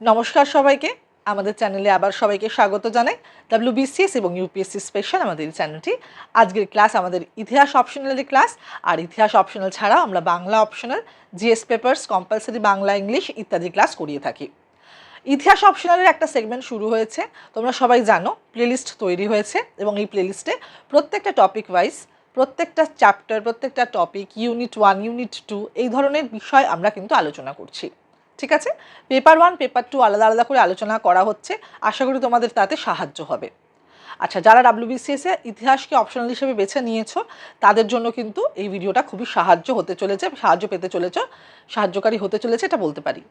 নমস্কার সবাইকে। আমাদের চ্যানেলে আবার সবাইকে স্বাগত জানাই। ডাব্লিউবিসিএস এবং ইউপিএসসি স্পেশাল আমাদের চ্যানেলটি। আজকের ক্লাস আমাদের ইতিহাস অপশনালের ক্লাস আর ইতিহাস অপশনাল ছাড়াও আমরা Bangla optional GS papers compulsory Bangla English ইত্যাদি ক্লাস করিয়ে থাকি। ইতিহাস অপশনালের একটা সেগমেন্ট শুরু হয়েছে, তোমরা সবাই জানো প্লেলিস্ট তৈরি হয়েছে এবং এই প্লেলিস্টে প্রত্যেকটা টপিক ওয়াইজ প্রত্যেকটা চ্যাপ্টার প্রত্যেকটা topic unit one unit two এই ধরনের বিষয় আমরা কিন্তু আলোচনা করছি। ঠিক আছে? পেপার ওয়ান পেপার টু আলাদা আলাদা করে আলোচনা করা হচ্ছে। আশা করি তোমাদের তাতে সাহায্য হবে। আচ্ছা যারা ডাব্লিউবিসিএস ইতিহাসকে অপশনাল হিসেবে বেছে নিয়েছো, তাদের জন্য কিন্তু এই ভিডিওটা খুবই সাহায্য হতে চলেছে, সাহায্য পেতে চলেছ, সাহায্যকারী হতে চলেছে এটা বলতে পারি।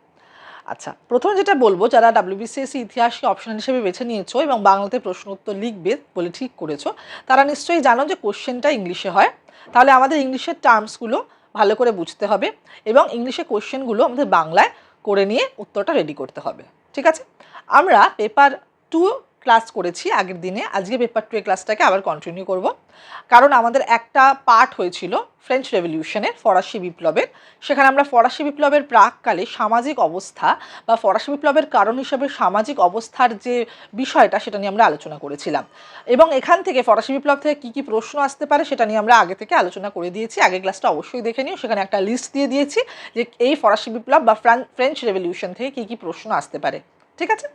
আচ্ছা প্রথমে যেটা বলব, যারা ডাব্লিউবিসিএস ইতিহাসকে অপশনাল হিসেবে বেছে নিয়েছো এবং বাংলাতে প্রশ্ন উত্তর লিখবে বলে ঠিক করেছ, তারা নিশ্চয়ই জানো যে কোশ্চেনটা ইংলিশে হয়। তাহলে আমাদের ইংলিশের টার্মসগুলো ভালো করে বুঝতে হবে এবং ইংলিশে কোশ্চেনগুলো আমাদের বাংলায় করে নিয়ে উত্তরটা রেডি করতে হবে। ঠিক আছে? আমরা পেপার টু ক্লাস করেছি আগের দিনে। আজকে পেপার টু ক্লাসটাকে আবার কন্টিনিউ করব। কারণ আমাদের একটা পার্ট হয়েছিল ফ্রেঞ্চ রেভলিউশনের ফরাসি বিপ্লবের। সেখানে আমরা ফরাসি বিপ্লবের প্রাককালে সামাজিক অবস্থা বা ফরাসি বিপ্লবের কারণ হিসেবে সামাজিক অবস্থার যে বিষয়টা, সেটা নিয়ে আমরা আলোচনা করেছিলাম। এবং এখান থেকে ফরাসি বিপ্লব থেকে কী কী প্রশ্ন আসতে পারে, সেটা নিয়ে আমরা আগে থেকে আলোচনা করে দিয়েছি। আগের ক্লাসটা অবশ্যই দেখে নিও। সেখানে একটা লিস্ট দিয়ে দিয়েছি যে এই ফরাসি বিপ্লব বা ফ্রেঞ্চ রেভলিউশন থেকে কী কী প্রশ্ন আসতে পারে। ঠিক আছে?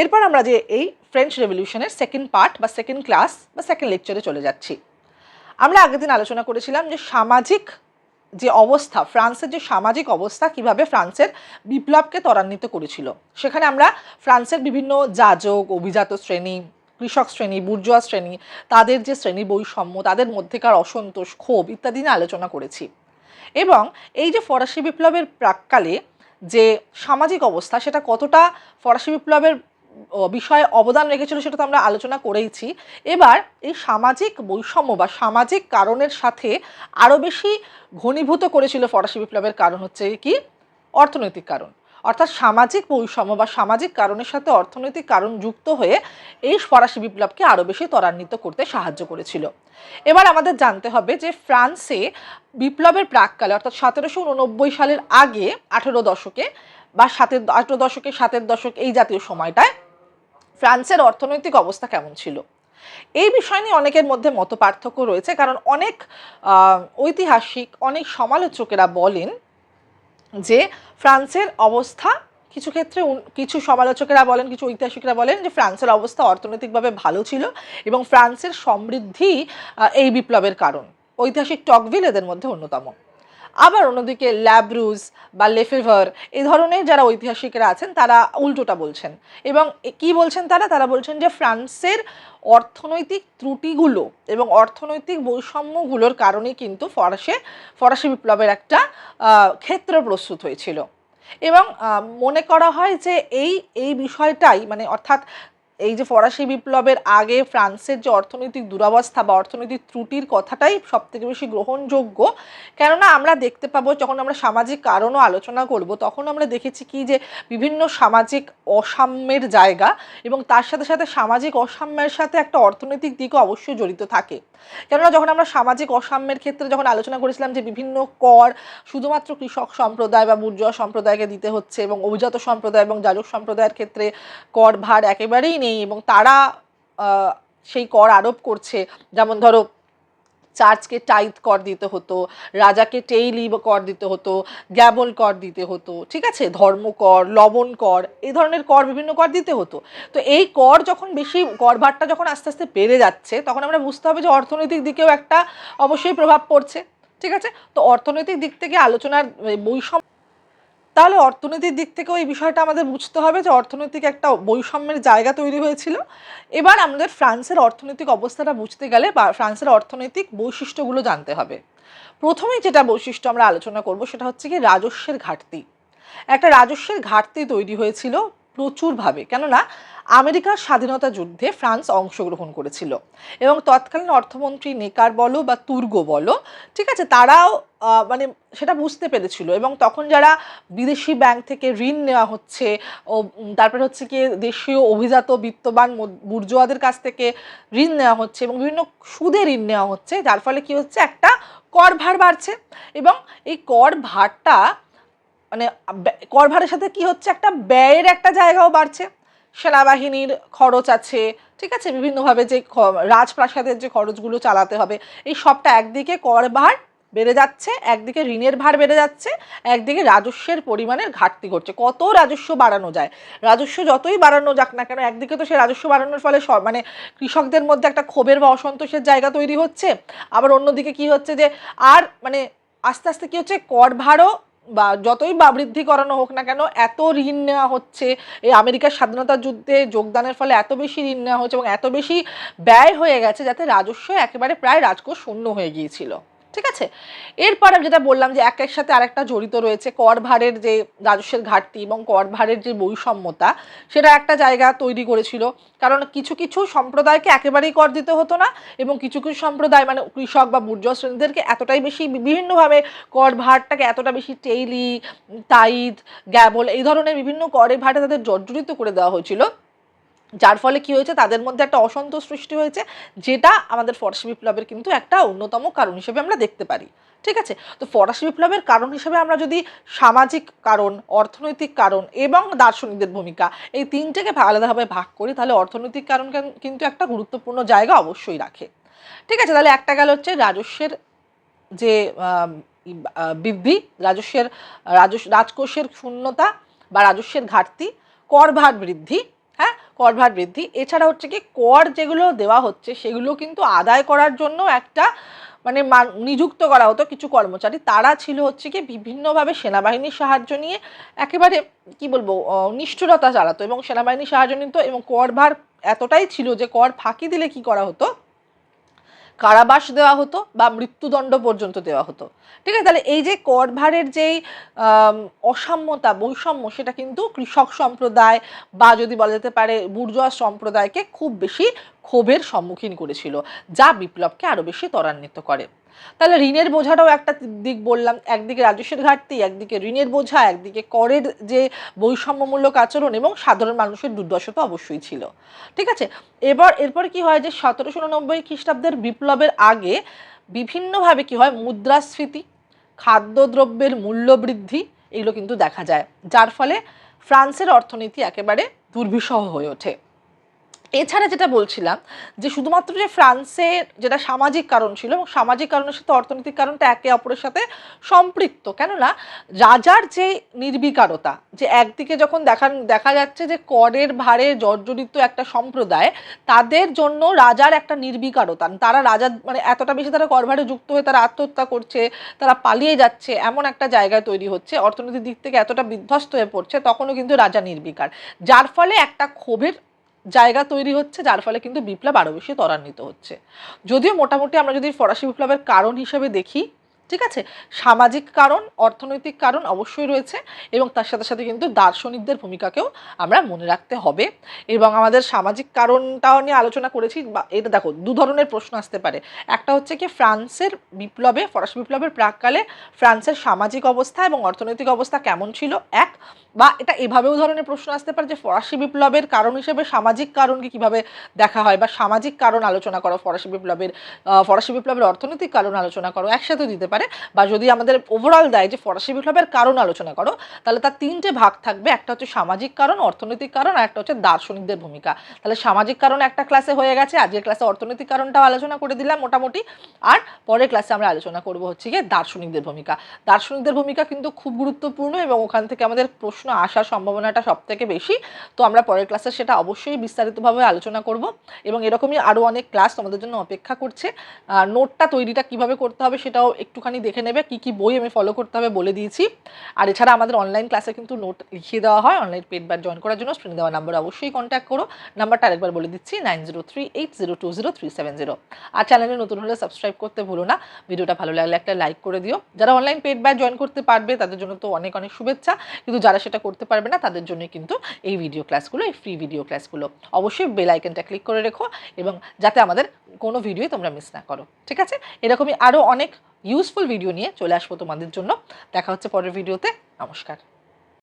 এরপর আমরা যে এই ফ্রেঞ্চ রেভলিউশনের সেকেন্ড পার্ট বা সেকেন্ড ক্লাস বা সেকেন্ড লেকচারে চলে যাচ্ছি। আমরা আগের দিন আলোচনা করেছিলাম যে সামাজিক যে অবস্থা, ফ্রান্সের যে সামাজিক অবস্থা কীভাবে ফ্রান্সের বিপ্লবকে ত্বরান্বিত করেছিল। সেখানে আমরা ফ্রান্সের বিভিন্ন যাজক, অভিজাত শ্রেণি, কৃষক শ্রেণি, বুর্জোয়া শ্রেণি, তাদের যে শ্রেণি বৈষম্য, তাদের মধ্যেকার অসন্তোষ, ক্ষোভ ইত্যাদি নিয়ে আলোচনা করেছি। এবং এই যে ফরাসি বিপ্লবের প্রাককালে যে সামাজিক অবস্থা সেটা কতটা ফরাসি বিপ্লবের বিষয়ে অবদান রেখেছিল সেটা তো আমরা আলোচনা করেইছি। এবার এই সামাজিক বৈষম্য বা সামাজিক কারণের সাথে আরও বেশি ঘনীভূত করেছিল ফরাসি বিপ্লবের কারণ হচ্ছে কি? অর্থনৈতিক কারণ। অর্থাৎ সামাজিক বৈষম্য বা সামাজিক কারণের সাথে অর্থনৈতিক কারণ যুক্ত হয়ে এই ফরাসি বিপ্লবকে আরও বেশি ত্বরান্বিত করতে সাহায্য করেছিল। এবার আমাদের জানতে হবে যে ফ্রান্সে বিপ্লবের প্রাককালে, অর্থাৎ সতেরোশো উননব্বই সালের আগে, আঠেরো দশকে বা সাতের আঠেরো দশকে সাতের দশক এই জাতীয় সময়টায় ফ্রান্সের অর্থনৈতিক অবস্থা কেমন ছিল? এই বিষয় নিয়ে অনেকের মধ্যে মত পার্থক্য রয়েছে, কারণ অনেক ঐতিহাসিক, অনেক সমালোচকেরা বলেন যে ফ্রান্সের অবস্থা, কিছু ক্ষেত্রে কিছু সমালোচকেরা বলেন, কিছু ঐতিহাসিকরা বলেন যে ফ্রান্সের অবস্থা অর্থনৈতিকভাবে ভালো ছিল এবং ফ্রান্সের সমৃদ্ধি এই বিপ্লবের কারণ। ঐতিহাসিক টকভিল এদের মধ্যে অন্যতম। আবার অন্যদিকে ল্যাব্রুজ বা লেফেভার, এই ধরনের যারা ঐতিহাসিকরা আছেন, তারা উল্টোটা বলছেন। এবং কি বলছেন তারা? তারা বলছেন যে ফ্রান্সের অর্থনৈতিক ত্রুটিগুলো এবং অর্থনৈতিক বৈষম্যগুলোর কারণে কিন্তু ফরাসে, ফরাসি বিপ্লবের একটা ক্ষেত্র প্রস্তুত হয়েছিল। এবং মনে করা হয় যে এই এই বিষয়টাই মানে অর্থাৎ এই যে ফরাসি বিপ্লবের আগে ফ্রান্সের যে অর্থনৈতিক দুরবস্থা বা অর্থনৈতিক ত্রুটির কথাটাই সব থেকে বেশি গ্রহণযোগ্য। কেননা আমরা দেখতে পাবো, যখন আমরা সামাজিক কারণও আলোচনা করব, তখন আমরা দেখেছি কি যে বিভিন্ন সামাজিক অসাম্যের জায়গা এবং তার সাথে সাথে সামাজিক অসাম্যের সাথে একটা অর্থনৈতিক দিকও অবশ্যই জড়িত থাকে। কেননা যখন আমরা সামাজিক অসাম্যের ক্ষেত্রে যখন আলোচনা করেছিলাম যে বিভিন্ন কর শুধুমাত্র কৃষক সম্প্রদায় বা বুর্জোয়া সম্প্রদায়কে দিতে হচ্ছে এবং অভিজাত সম্প্রদায় এবং যাজক সম্প্রদায়ের ক্ষেত্রে কর ভার একেবারেই নেই এবং তারা সেই কর আরোপ করছে। যেমন ধরো, চার্চকে টাইট কর দিতে হতো, রাজাকে টেইলি কর দিতে হতো গ্যাবল কর দিতে হতো, ঠিক আছে? ধর্মকর লবণ কর, এই ধরনের কর বিভিন্ন কর দিতে হতো। তো এই কর যখন বেশি, কর ভারটা যখন আস্তে আস্তে বেড়ে যাচ্ছে, তখন আমরা বুঝতে হবে যে অর্থনৈতিক দিকেও একটা অবশ্যই প্রভাব পড়ছে, ঠিক আছে? তো অর্থনৈতিক দিক থেকে আলোচনার বৈষম্য তাহলে অর্থনৈতিক দিক থেকেও এই বিষয়টা আমাদের বুঝতে হবে যে অর্থনৈতিক একটা বৈষম্যের জায়গা তৈরি হয়েছিল। এবার আমাদের ফ্রান্সের অর্থনৈতিক অবস্থাটা বুঝতে গেলে বা ফ্রান্সের অর্থনৈতিক বৈশিষ্ট্যগুলো জানতে হবে। প্রথমেই যেটা বৈশিষ্ট্য আমরা আলোচনা করব সেটা হচ্ছে কি রাজস্বের ঘাটতি। একটা রাজস্বের ঘাটতি তৈরি হয়েছিল প্রচুরভাবে। কেননা, আমেরিকার স্বাধীনতা যুদ্ধে ফ্রান্স অংশগ্রহণ করেছিল এবং তৎকালীন অর্থমন্ত্রী নেকার বলো বা তুর্গ বলো, ঠিক আছে, তারাও মানে সেটা বুঝতে পেরেছিল এবং তখন যারা বিদেশি ব্যাংক থেকে ঋণ নেওয়া হচ্ছে, ও তারপরে হচ্ছে কি দেশীয় অভিজাত বিত্তবান বুর্জোয়াদের কাছ থেকে ঋণ নেওয়া হচ্ছে এবং বিভিন্ন সুদে ঋণ নেওয়া হচ্ছে, যার ফলে কি হচ্ছে, একটা কর ভার বাড়ছে এবং এই কর ভারটা মানে ব্যা- কর ভারের সাথে কি হচ্ছে? একটা ব্যয়ের একটা জায়গাও বাড়ছে। সেনাবাহিনীর খরচ আছে, ঠিক আছে? বিভিন্নভাবে যে রাজপ্রাসাদের যে খরচগুলো চালাতে হবে, এই সবটা একদিকে কর ভার বেড়ে যাচ্ছে, একদিকে ঋণের ভার বেড়ে যাচ্ছে, একদিকে রাজস্বের পরিমাণের ঘাটতি ঘটছে। কত রাজস্ব বাড়ানো যায়? রাজস্ব যতই বাড়ানো যাক না কেন, একদিকে তো সে রাজস্ব বাড়ানোর ফলে মানে কৃষকদের মধ্যে একটা ক্ষোভের বা অসন্তোষের জায়গা তৈরি হচ্ছে। আবার অন্যদিকে কি হচ্ছে যে, আর মানে আস্তে আস্তে কী হচ্ছে? কর ভারও বা যতই বা বৃদ্ধি করানো হোক না কেন, এত ঋণ নেওয়া হচ্ছে। এই আমেরিকার স্বাধীনতা যুদ্ধে যোগদানের ফলে এত বেশি ঋণ নেওয়া হচ্ছে এবং এত বেশি ব্যয় হয়ে গেছে যাতে রাজস্ব একেবারে প্রায় রাজকোষ শূন্য হয়ে গিয়েছিল। ঠিক আছে? এরপর আমি যেটা বললাম যে একের সাথে আরেকটা জড়িত রয়েছে কর ভারের যে রাজস্বের ঘাটতি এবং কর ভারের যে বৈষম্যতা, সেটা একটা জায়গা তৈরি করেছিল। কারণ কিছু কিছু সম্প্রদায়কে একেবারেই কর দিতে হতো না এবং কিছু কিছু সম্প্রদায় মানে কৃষক বা বুর্জোয়া শ্রেণীদেরকে এতটাই বেশি বিভিন্নভাবে কর ভারটাকে এতটা বেশি টেইলি, তাইদ, গ্যাবল এই ধরনের বিভিন্ন করের ভারে তাদের জর্জরিত করে দেওয়া হয়েছিল। যার ফলে কি হয়েছে? তাদের মধ্যে একটা অসন্তোষ সৃষ্টি হয়েছে, যেটা আমাদের ফরাসি বিপ্লবের কিন্তু একটা অন্যতম কারণ হিসেবে আমরা দেখতে পারি। ঠিক আছে? তো ফরাসি বিপ্লবের কারণ হিসেবে আমরা যদি সামাজিক কারণ, অর্থনৈতিক কারণ এবং দার্শনিকদের ভূমিকা এই তিনটেকে আলাদাভাবে ভাগ করি, তাহলে অর্থনৈতিক কারণ কিন্তু একটা গুরুত্বপূর্ণ জায়গা অবশ্যই রাখে। ঠিক আছে? তাহলে একটা গেল হচ্ছে রাজস্বের যে বৃদ্ধি, রাজস্বের রাজস্ব রাজকোষের শূন্যতা বা রাজস্বের ঘাটতি কর ভার বৃদ্ধি হ্যাঁ করভার বৃদ্ধি। এছাড়া হচ্ছে কি, কর যেগুলো দেওয়া হচ্ছে, সেগুলো কিন্তু আদায় করার জন্য একটা মানে নিযুক্ত করা হতো কিছু কর্মচারী। তারা ছিল হচ্ছে কি, বিভিন্নভাবে সেনাবাহিনীর সাহায্য নিয়ে একেবারে, কি বলব নিষ্ঠুরতা চালাতো এবং সেনাবাহিনীর সাহায্য নিত এবং করভার এতটাই ছিল যে কর ফাঁকি দিলে কি করা হতো? কারাবাস দেওয়া হতো বা মৃত্যুদণ্ড পর্যন্ত দেওয়া হতো। ঠিক আছে? তাহলে এই যে করভারের যেই অসাম্যতা, বৈষম্য, সেটা কিন্তু কৃষক সম্প্রদায় বা যদি বলা যেতে পারে বুর্জোয়া সম্প্রদায়কে খুব বেশি ক্ষোভের সম্মুখীন করেছিল, যা বিপ্লবকে আরও বেশি ত্বরান্বিত করে। তাহলে ঋণের বোঝাটাও একটা দিক বললাম, একদিকে রাজস্বের ঘাটতি, একদিকে ঋণের বোঝা, একদিকে করের যে বৈষম্যমূলক আচরণ এবং সাধারণ মানুষের দুর্দশা তো অবশ্যই ছিল। ঠিক আছে? এবার, এরপর কি হয় যে সতেরোশো উননব্বই খ্রিস্টাব্দের বিপ্লবের আগে বিভিন্নভাবে কি হয়, মুদ্রাস্ফীতি, খাদ্যদ্রব্যের মূল্য বৃদ্ধি এগুলো কিন্তু দেখা যায়। যার ফলে ফ্রান্সের অর্থনীতি একেবারে দুর্বিষহ হয়ে ওঠে। এছাড়া যেটা বলছিলাম, যে শুধুমাত্র যে ফ্রান্সের যেটা সামাজিক কারণ ছিল এবং সামাজিক কারণের সাথে অর্থনৈতিক কারণটা একে অপরের সাথে সম্পৃক্ত, কেননা রাজার যে নির্বিকারতা, যে একদিকে যখন দেখা দেখা যাচ্ছে যে করের ভারে জর্জরিত একটা সম্প্রদায়, তাদের জন্য রাজার একটা নির্বিকারতা, তারা রাজার মানে এতটা বেশি তারা কর ভারে যুক্ত হয়ে তারা আত্মহত্যা করছে, তারা পালিয়ে যাচ্ছে, এমন একটা জায়গায় তৈরি হচ্ছে, অর্থনৈতিক দিক থেকে এতটা বিধ্বস্ত হয়ে পড়ছে, তখনও কিন্তু রাজা নির্বিকার। যার ফলে একটা ক্ষোভের জায়গা তৈরি হচ্ছে, যার ফলে কিন্তু বিপ্লব আরও বেশি ত্বরান্বিত হচ্ছে। যদিও মোটামুটি আমরা যদি ফরাসি বিপ্লবের কারণ হিসেবে দেখি ঠিক আছে? সামাজিক কারণ, অর্থনৈতিক কারণ অবশ্যই রয়েছে এবং তার সাথে সাথে কিন্তু দার্শনিকদের ভূমিকাকেও আমরা মনে রাখতে হবে এবং আমাদের সামাজিক কারণটাও নিয়ে আলোচনা করেছি বা এটা দেখো, দু ধরনের প্রশ্ন আসতে পারে। একটা হচ্ছে কি ফ্রান্সের বিপ্লবে, ফরাসি বিপ্লবের প্রাককালে ফ্রান্সের সামাজিক অবস্থা এবং অর্থনৈতিক অবস্থা কেমন ছিল? এক, বা এটা এভাবেও ধরনের প্রশ্ন আসতে পারে যে ফরাসি বিপ্লবের কারণ হিসেবে সামাজিক কারণকে কীভাবে দেখা হয় বা সামাজিক কারণ আলোচনা করো, ফরাসি বিপ্লবের ফরাসি বিপ্লবের অর্থনৈতিক কারণ আলোচনা করো, একসাথে দিতে পারে। বা যদি আমাদের ওভারঅল দেয় যে ফরাসি বিপ্লবের কারণ আলোচনা করো, তাহলে তার তিনটে ভাগ থাকবে। একটা হচ্ছে সামাজিক কারণ, অর্থনৈতিক কারণ, আর একটা হচ্ছে দার্শনিকদের ভূমিকা। তাহলে সামাজিক কারণ একটা ক্লাসে হয়ে গেছে, আজকের ক্লাসে অর্থনৈতিক কারণটাও আলোচনা করে দিলাম মোটামুটি। আর পরের ক্লাসে আমরা আলোচনা করব হচ্ছে গিয়ে দার্শনিকদের ভূমিকা। দার্শনিকদের ভূমিকা কিন্তু খুব গুরুত্বপূর্ণ এবং ওখান থেকে আমাদের প্রশ্ন আসার সম্ভাবনাটা সব থেকে বেশি। তো আমরা পরের ক্লাসে সেটা অবশ্যই বিস্তারিতভাবে আলোচনা করব। এবং এরকমই আরও অনেক ক্লাস তোমাদের জন্য অপেক্ষা করছে। নোটটা তৈরিটা কীভাবে করতে হবে সেটাও একটুখানি দেখে নেবে কি কি বই আমি ফলো করতে হবে বলে দিয়েছি। আর এছাড়া আমাদের অনলাইন ক্লাসে কিন্তু নোট লিখিয়ে দেওয়া হয়। অনলাইন পেড ব্যাচ জয়েন করার জন্য স্ক্রিনে দেওয়া নাম্বার অবশ্যই কন্ট্যাক্ট করো। নাম্বারটা আরেকবার বলে দিচ্ছি nine zero three eight zero two zero three seven zero আর চ্যানেলে নতুন হলে সাবস্ক্রাইব করতে ভুলো না। ভিডিওটা ভালো লাগলে একটা লাইক করে দিও। যারা অনলাইন পেড ব্যাচ জয়েন করতে পারবে, তাদের জন্য তো অনেক অনেক শুভেচ্ছা। কিন্তু যারা সেটা করতে পারবে না, তাদের জন্য কিন্তু এই ভিডিও ক্লাসগুলো এই ফ্রি ভিডিও ক্লাসগুলো অবশ্যই বেল আইকনটা ক্লিক করে রেখো এবং যাতে আমাদের কোনো ভিডিও তোমরা মিস না করো। ঠিক আছে? এরকমই আরও অনেক ইউজফুল ভিডিও নিয়ে চলে আসব তোমাদের জন্য। দেখা হচ্ছে পরের ভিডিওতে নমস্কার।